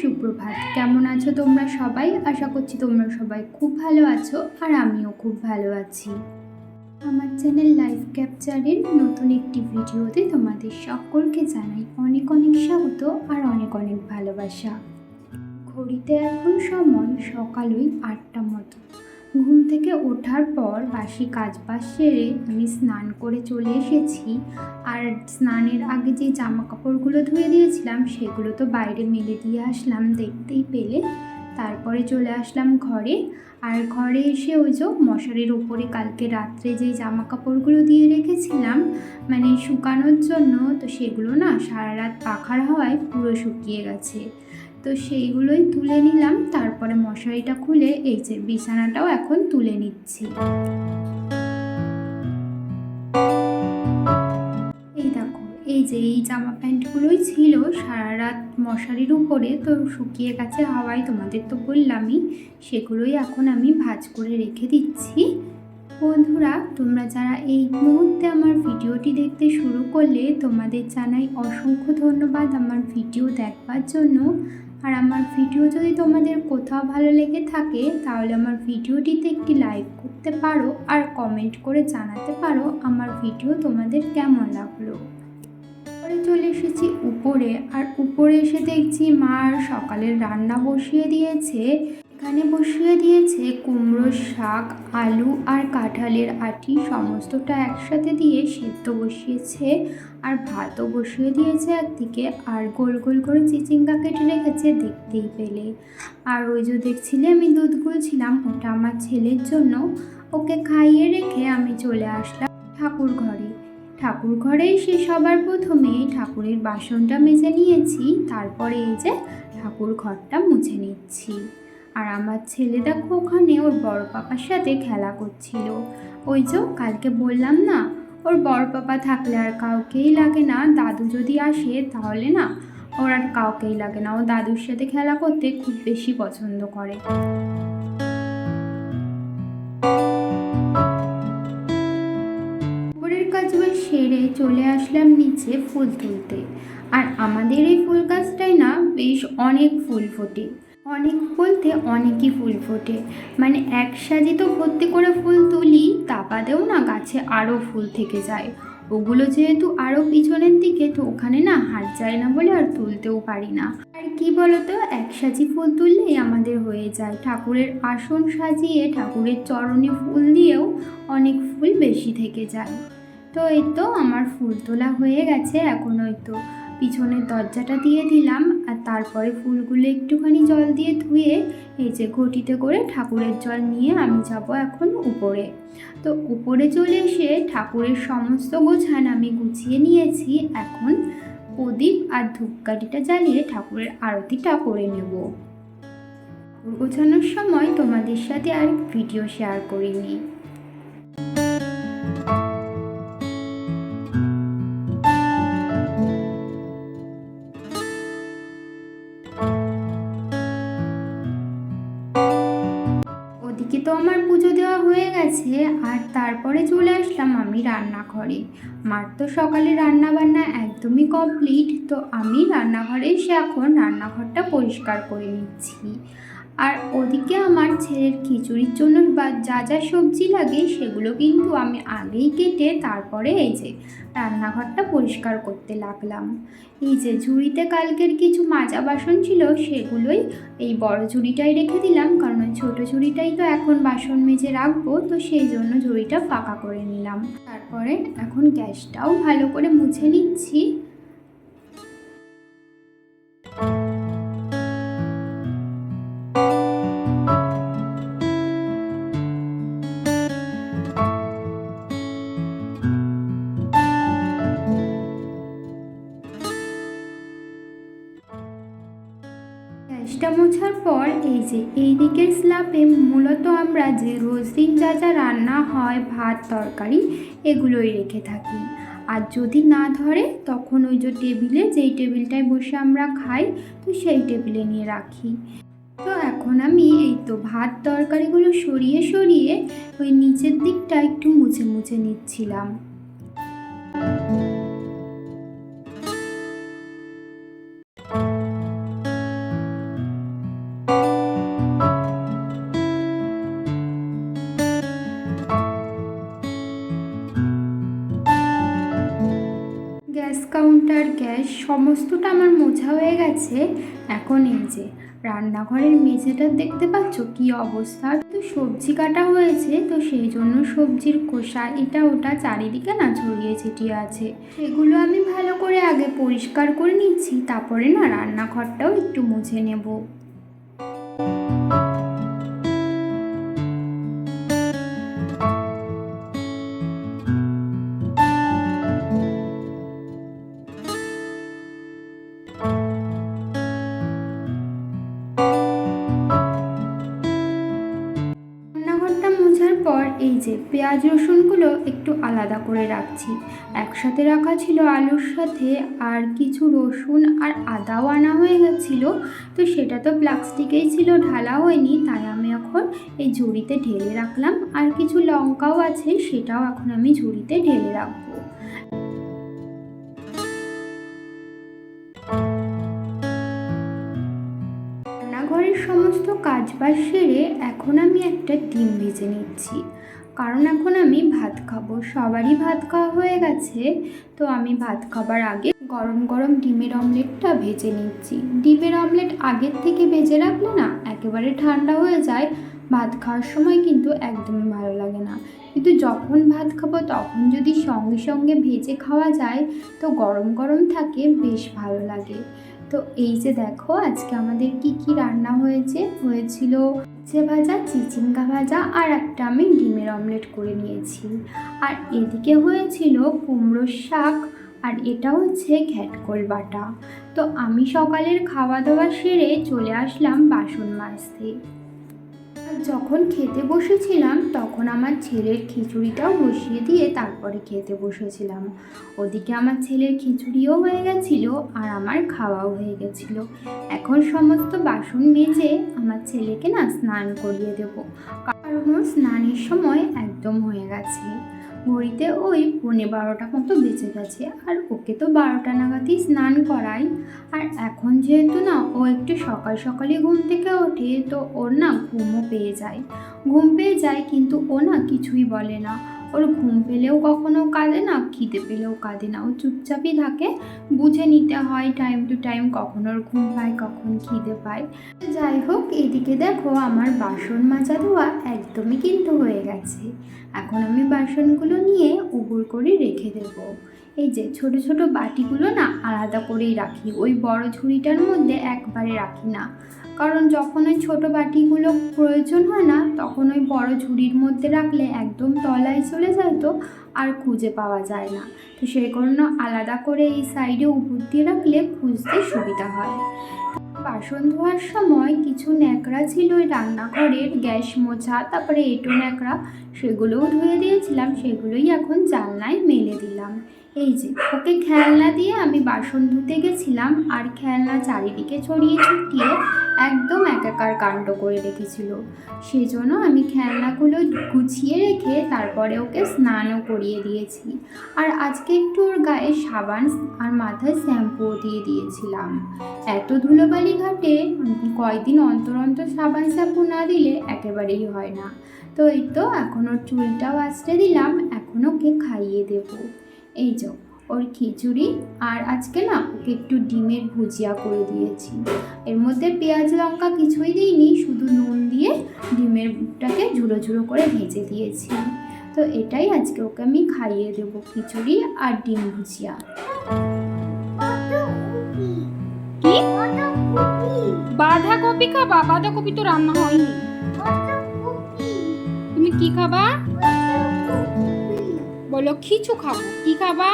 সুপ্রভাত। কেমন আছো তোমরা সবাই? আশা করছি তোমরা সবাই খুব ভালো আছো আর আমিও খুব ভালো আছি। আমার চ্যানেল লাইফ ক্যাপচারের নতুন একটি ভিডিওতে তোমাদের সকলকে জানাই অনেক অনেক স্বাগত আর অনেক অনেক ভালোবাসা। ঘড়িতে এখন সময় সকালই আটটা মতো। ঘুম থেকে ওঠার পর বাসি কাজ বাজ সেরে আমি স্নান করে চলে এসেছি। আর স্নানের আগে যে জামা কাপড়গুলো ধুয়ে দিয়েছিলাম, সেগুলো তো বাইরে মেলে দিয়ে আসলাম দেখতেই পেলে। তারপরে চলে আসলাম ঘরে। আর ঘরে এসে ওই যে মশারির ওপরে কালকে রাত্রে যে জামা কাপড়গুলো দিয়ে রেখেছিলাম মানে শুকানোর জন্য, তো সেগুলো না সারা রাত পাখার হাওয়ায় পুরো শুকিয়ে গেছে। তো সেইগুলোই তুলে নিলাম। তারপরে মশারিটা খুলে এই যে বিছানাটাও এখন তুলে নিচ্ছি। এই দেখো, এই যে এই জামা প্যান্টগুলোই ছিল সারা রাত মশারির উপরে, তো শুকিয়ে গেছে হাওয়ায়, তোমাদের তো বললামই, সেগুলোই এখন আমি ভাঁজ করে রেখে দিচ্ছি। বন্ধুরা, তোমরা যারা এই মুহূর্তে আমার ভিডিওটি দেখতে শুরু করলে, তোমাদের জানাই অসংখ্য ধন্যবাদ আমার ভিডিও দেখবার জন্য। আর আমার ভিডিও যদি তোমাদের কোথাও ভালো লেগে থাকে, তাহলে আমার ভিডিওটিতে একটি লাইক করতে পারো আর কমেন্ট করে জানাতে পারো আমার ভিডিও তোমাদের কেমন লাগল। পরে চলে এসেছি উপরে, আর উপরে এসে দেখছি মা সকালের রান্না বসিয়ে দিয়েছে। এখানে বসিয়ে দিয়েছে কুমড়োর শাক, আলু আর কাঁঠালের আটি। সমস্তটা একসাথে দিয়ে সেদ্ধ বসিয়েছে আর ভাতও বসিয়ে দিয়েছে একদিকে। আর গোল গোল করে চিচিঙ্গা কেটে রেখেছে দেখতেই পেলে। আর ওই যে দেখছিলে, আমি দুধ গুলছিলাম, ওটা আমার ছেলের জন্য। ওকে খাইয়ে রেখে আমি চলে আসলাম ঠাকুর ঘরে। ঠাকুর ঘরে এসে সবার প্রথমে ঠাকুরের বাসনটা মেজে নিয়েছি। তারপরে এই যে ঠাকুর ঘরটা মুছে নিচ্ছি। আর আমার ছেলে দেখো ওখানে ওর বড় পাপার সাথে খেলা করছিল। ওই যে কালকে বললাম না, ওর বড় পাপা থাকলে আর কাউকেই লাগে না, দাদু যদি আসে তাহলে না ওর আর কাউকেই লাগে না। ও দাদুর সাথে খেলা করতে খুব বেশি পছন্দ করে। উপরের কাজ বাজ সেরে চলে আসলাম নিচে ফুল তুলতে। আর আমাদের এই ফুল গাছটাই না বেশ অনেক ফুল ফোটে। অনেক বলতে অনেকই ফুল ফোটে। মানে এক সাজি তো ভর্তি করে ফুল তুলি তা বাদেও না গাছে আরও ফুল থেকে যায়। ওগুলো যেহেতু আরও পিছনের দিকে, তো ওখানে না হাত যায় না বলে আর তুলতেও পারি না। আর কি বলতো, এক সাজি ফুল তুললেই আমাদের হয়ে যায়। ঠাকুরের আসন সাজিয়ে, ঠাকুরের চরণে ফুল দিয়েও অনেক ফুল বেশি থেকে যায়। তো এই তো আমার ফুল তোলা হয়ে গেছে এখন ওই তো। পিছনের দরজাটা দিয়ে দিলাম আর তারপরে ফুলগুলো একটুখানি জল দিয়ে ধুয়ে এই যে ঘটিতে করে ঠাকুরের জল নিয়ে আমি যাব এখন উপরে। তো উপরে চলে এসে ঠাকুরের সমস্ত গোছান আমি গুছিয়ে নিয়েছি। এখন প্রদীপ আর ধূপকাঠিটা জ্বালিয়ে ঠাকুরের আরতিটা করে নেব। গোছানোর সময় তোমাদের সাথে আর ভিডিও শেয়ার করিনি। তো আমার পুজো দেওয়া হয়ে গেছে আর তারপরে চলে আসলাম আমি রান্নাঘরে। মার তো সকালে রান্না বান্না একদমই কমপ্লিট তো আমি রান্নাঘরে এসে এখন রান্নাঘরটা পরিষ্কার করে নিচ্ছি। আর ওদিকে আমার ছেলের খিচুড়ির জন্য বা যা যা সবজি লাগে সেগুলো কিন্তু আমি আগেই কেটে তারপরে এই যে রান্নাঘরটা পরিষ্কার করতে লাগলাম। এই যে ঝুড়িতে কালকের কিছু মাজা বাসন ছিল সেগুলোই এই বড় ঝুড়িটাই রেখে দিলাম, কারণ ওই ছোটো ঝুড়িটাই তো এখন বাসন মেজে রাখব, তো সেই জন্য ঝুড়িটা ফাঁকা করে নিলাম। তারপরে এখন গ্যাসটাও ভালো করে মুছে নিচ্ছি। গ্যাসটা মোছার পর এই যে এই দিকের স্ল্যাপে মূলত আমরা যে রোজ দিন যা যা রান্না হয়, ভাত, তরকারি, এগুলোই রেখে থাকি। আর যদি না ধরে, তখন ওই যে টেবিলে, যেই টেবিলটায় বসে আমরা খাই, তো সেই টেবিলে নিয়ে রাখি। তো এখন আমি এই তো ভাত, তরকারিগুলো সরিয়ে সরিয়ে ওই নিচের দিকটা একটু মুছে মুছে নিচ্ছিলাম। সমস্তটা আমার মোছা হয়ে গেছে। এখন এই যে, রান্নাঘরের মেঝেটা দেখতে পাচ্ছ? কি অবস্থা? তো সবজি কাটা হয়েছে, তো সেই জন্য সবজির খোসা, এটা ওটা চারিদিকে না ছড়িয়ে ছিটিয়ে আছে। সেগুলো আমি ভালো করে আগে পরিষ্কার করে নিচ্ছি, তারপরে না রান্নাঘরটাও একটু মুছে নেব। এই যে পেঁয়াজ রসুনগুলো একটু আলাদা করে রাখছি। একসাথে রাখা ছিল আলুর সাথে আর কিছু রসুন আর আদাও আনা হয়ে গেছিল। তো সেটা তো প্লাস্টিকেই ছিল, ঢালা হয়নি। তাই আমি এখন এই ঝুড়িতে ঢেলে রাখলাম। আর কিছু লঙ্কাও আছে, সেটাও এখন আমি ঝুড়িতে ঢেলে রাখব। রান্নাঘরের সমস্ত কাজবাজ সেরে এখন আমি একটা ডিম ভেজে নিচ্ছি। কারণ এখন আমি ভাত খাব। সবারই ভাত খাওয়া হয়ে গেছে। তো আমি ভাত খাবার আগে গরম গরম ডিমের অমলেটটা ভেজে নিচ্ছি। ডিমের অমলেট আগের থেকে ভেজে রাখলে না একেবারে ঠান্ডা হয়ে যায়। ভাত খাওয়ার সময় কিন্তু একদমই ভালো লাগে না। কিন্তু যখন ভাত খাব তখন যদি সঙ্গে সঙ্গে ভেজে খাওয়া যায়, তো গরম গরম থাকে বেশ ভালো লাগে। তো এই যে দেখো, আজকে আমাদের কি কি রান্না হয়েছে? হয়েছিল উচ্ছে ভাজা, চিচিঙ্গা ভাজা আর একটা আমি ডিমের অমলেট করে নিয়েছি। আর এদিকে হয়েছিল কুমড়োর শাক আর এটা হচ্ছে ঘ্যাটকোল বাটা। তো আমি সকালের খাওয়া দাওয়া সেরে চলে আসলাম বাসন মাজতে। যখন খেতে বসেছিলাম, তখন আমার ছেলের খিচুড়িটাও বসিয়ে দিয়ে তারপরে খেতে বসেছিলাম। ওদিকে আমার ছেলের খিচুড়িও হয়ে গেছিল আর আমার খাওয়াও হয়ে গেছিল। এখন সমস্ত বাসন মেজে আমার ছেলেকে না স্নান করিয়ে দেব। কারণ স্নানের সময় একদম হয়ে গেছে। ঘড়িতে ওই পৌনে বারোটা মতো বেঁচে গেছে। আর ওকে তো বারোটা নাগাদই স্নান করাই। আর এখন যেহেতু না, ও একটু সকাল সকালে ঘুম থেকে ওঠে, তো ওর না ঘুমও পেয়ে যায়। ঘুম পেয়ে যায়, কিন্তু ও না কিছুই বলে না। ওর ঘুম পেলেও কখনো কাঁদে না, খিদে পেলেও কাঁদে না। ও চুপচাপই থাকে। বুঝে নিতে হয় টাইম টু টাইম কখন ওর ঘুম পায়, কখন খিদে পায়। যাই হোক, এদিকে দেখো আমার বাসন মাজা ধোয়া একদমই কিন্তু হয়ে গেছে। এখন আমি বাসনগুলো নিয়ে উবুর করে রেখে দেব। এই যে ছোট ছোট বাটিগুলো না আলাদা করেই রাখি। ওই বড় ঝুড়িটার মধ্যে একবারে রাখি না। কারণ যখন ওই ছোটো বাটিগুলো প্রয়োজন হয় না, তখন ওই বড় ঝুড়ির মধ্যে রাখলে একদম তলায় চলে যায় তো, আর খুঁজে পাওয়া যায় না। তো সেই কারণে আলাদা করে এই সাইডে উপর দিয়ে রাখলে খুঁজতে সুবিধা হয়। বাসন ধোয়ার সময় কিছু ন্যাকড়া ছিল ওই রান্নাঘরের, গ্যাস মোছা, তারপরে এঁটো ন্যাকড়া, সেগুলোও ধুয়ে দিয়েছিলাম, সেগুলোই এখন জানলায় মেলে দিলাম। এই যে, ওকে খেলনা দিয়ে আমি বাসন ধুতে গেছিলাম আর খেলনা চারিদিকে ছড়িয়ে ছিটিয়ে একদম একাকার কাণ্ড করে রেখেছিল। সেজন্য আমি খেলনাগুলো গুছিয়ে রেখে তারপরে ওকে স্নানও করিয়ে দিয়েছি। আর আজকে একটু ওর গায়ে সাবান আর মাথায় শ্যাম্পুও দিয়ে দিয়েছিলাম। এত ধুলোবালি ঘাটে কয়দিন অন্তর অন্তর সাবান শ্যাম্পু না দিলে একেবারেই হয় না। তো এই তো, এখন ওর চুলটাও আসতে দিলাম, এখন ওকে খাইয়ে দেবো। এই যে ওর খিচুড়ি আর আজকে না ওকে একটু ডিমের ভুজিয়া করে দিয়েছি। এর মধ্যে পেঁয়াজ লঙ্কা কিছুই দিইনি শুধু নুন দিয়ে ডিমেরটাকে ঝুড়ো ঝুড়ো করে ভেজে দিয়েছি। তো এটাই আজকে ওকে আমি খাইয়ে দেবো খিচুড়ি আর ডিম ভুজিয়া। কি? বাঁধাকপি। খাবা? বাঁধাকপি তো রান্না হয়নি। তুমি কি খাবা? বলো, খিচু খাব। কি খাবা?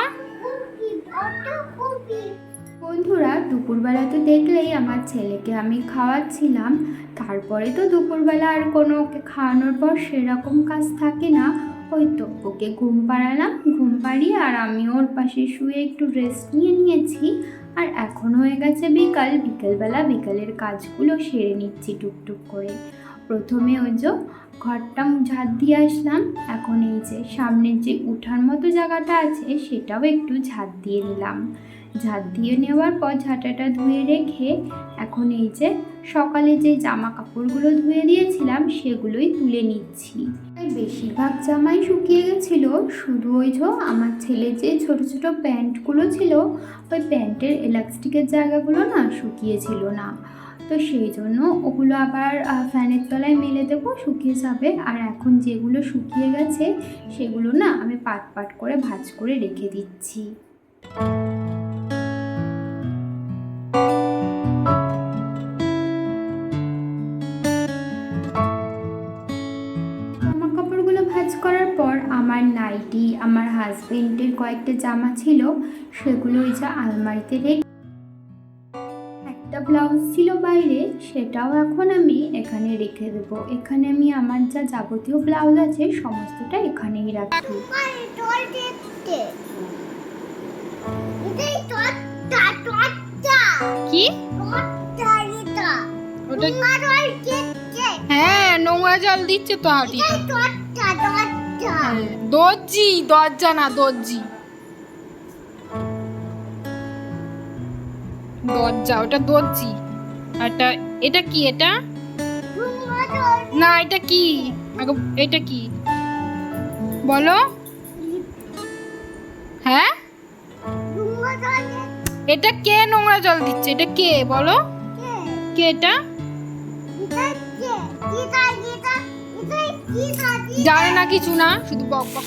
বন্ধুরা, দুপুরবেলা তো দেখলেই আমার ছেলেকে আমি খাওয়াচ্ছিলাম। তারপরে তো দুপুরবেলা আর কোনো ওকে খাওয়ানোর পর সেরকম কাজ থাকে না। ওই তো ওকে ঘুম পাড়ালাম, ঘুম পাড়িয়ে আর আমি ওর পাশে শুয়ে একটু রেস্ট নিয়ে নিয়েছি। আর এখন হয়ে গেছে বিকাল, বিকেলবেলা বিকালের কাজগুলো সেরে নিচ্ছি টুকটুক করে। প্রথমে ওই যে ঘরটা ঝাড় দিয়ে আসলাম। এখন এই যে সামনের যে উঠার মতো জায়গাটা আছে, সেটাও একটু ঝাড় দিয়ে নিলাম ঝাঁট দিয়ে নেওয়ার পর ঝাঁটাটা ধুয়ে রেখে এখন এই যে সকালে যে জামা কাপড়গুলো ধুয়ে দিয়েছিলাম, সেগুলোই তুলে নিচ্ছি। বেশিরভাগ জামাই শুকিয়ে গেছিল, শুধু ওই যে আমার ছেলে যে ছোট ছোট প্যান্টগুলো ছিল, ওই প্যান্টের ইলাস্টিকের জায়গাগুলো না শুকিয়েছিল না। তো সেই জন্য ওগুলো আবার ফ্যানের তলায় মেলে দেবো, শুকিয়ে যাবে। আর এখন যেগুলো শুকিয়ে গেছে, সেগুলো না আমি পাট পাট করে ভাজ করে রেখে দিচ্ছি। আমার নাইটি, আমার হাজবেন্ডের কয়েকটা জামা ছিল, সেগুলো ওই যে আলমারিতে রেখে একটা ব্লাউজ ছিল বাইরে সেটাও এখন আমি এখানে রেখে দেবো। এখানে আমি আমার যা যাবতীয় ব্লাউজ আছে সমস্তটা এখানেই রাখি তোর দেখতে এটাই তোরটা তোরটা কি হ্যাঁ নোংরা জল দিচ্ছে তো হাঁটি দর্জি দরজা না দর্জি। দরজা, ওটা দর্জি। এটা এটা কি এটা? না, এটা কি? আগে এটা কি? বলো। হ্যাঁ? এটা কে নোংরা জল দিচ্ছে? এটা কে? বলো। কে এটা? জানে না কিছু না, শুধু বক বক।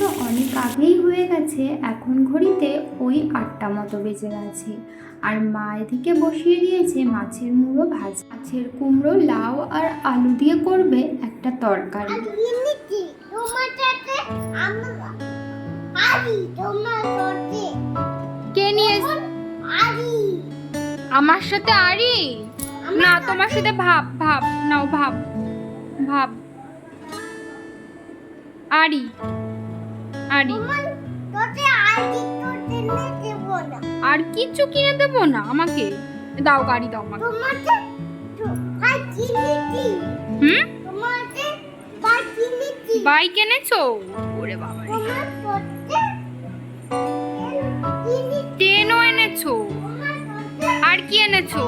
তো অনেক আগেই হয়ে গেছে এখন ঘড়িতে ওই আটটা মতো বেজে গেছে। আর মা এদিকে বসিয়ে দিয়েছে মাছের মুড়ো ভাজ। মাছের কুমড়ো লাউ আর আলু দিয়ে করবে একটা তরকারি। কে নিয়ে আমার সাথে আরি? না তোমার সাথে ভাব ভাব নাও ভাব ভাব। আরি। আরি আরি কিছু কিনে দেবো না? আমাকে? দাও গাড়ি দাও আমাকে। হুম? বাইক এনেছো? ওরে বাবা ট্রেনও এনেছো? আর কি এনেছো?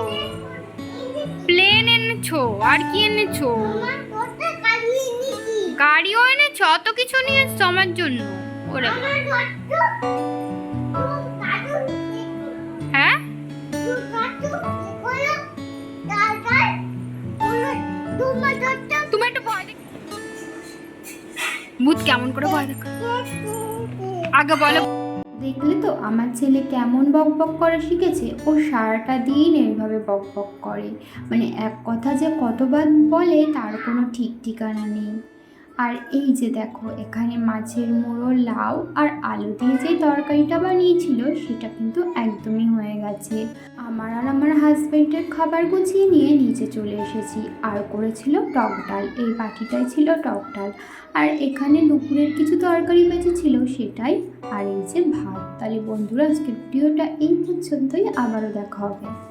প্লেন এনেছো? আর কি এনেছো? গাড়িও এনেছো? অত কিছু নিয়ে এসছো আমার জন্য? ওরে হ্যাঁ? বলো দাদা বলো তোমার ঘরটা তুমি একটু ভয় দেখ। ভূত কেমন করে ভয় দেখ। আগে বলো। দেখলে তো আমার ছেলে কেমন বক বক করা শিখেছে ও সারাটা দিন এইভাবে বক বক করে। মানে এক কথা যে কতবার বলে তার কোনো ঠিক ঠিকানা নেই। আর এই যে দেখো, এখানে মাছের মুড়ো, লাউ আর আলু দিয়ে যে তরকারিটা বানিয়েছিল, সেটা কিন্তু একদমই হয়ে গেছে। আমার আর আমার হাজব্যান্ডের খাবার গুছিয়ে নিয়ে নিচে চলে এসেছি। আর করেছিল টক ডাল, এই বাটিটাই ছিল টক ডাল। আর এখানে দুপুরের কিছু তরকারি বেঁচে ছিল সেটাই। আর এই যে ভাত। তাহলে বন্ধুরা, আজকের ভিডিওটা এই পর্যন্তই। আবারও দেখা হবে।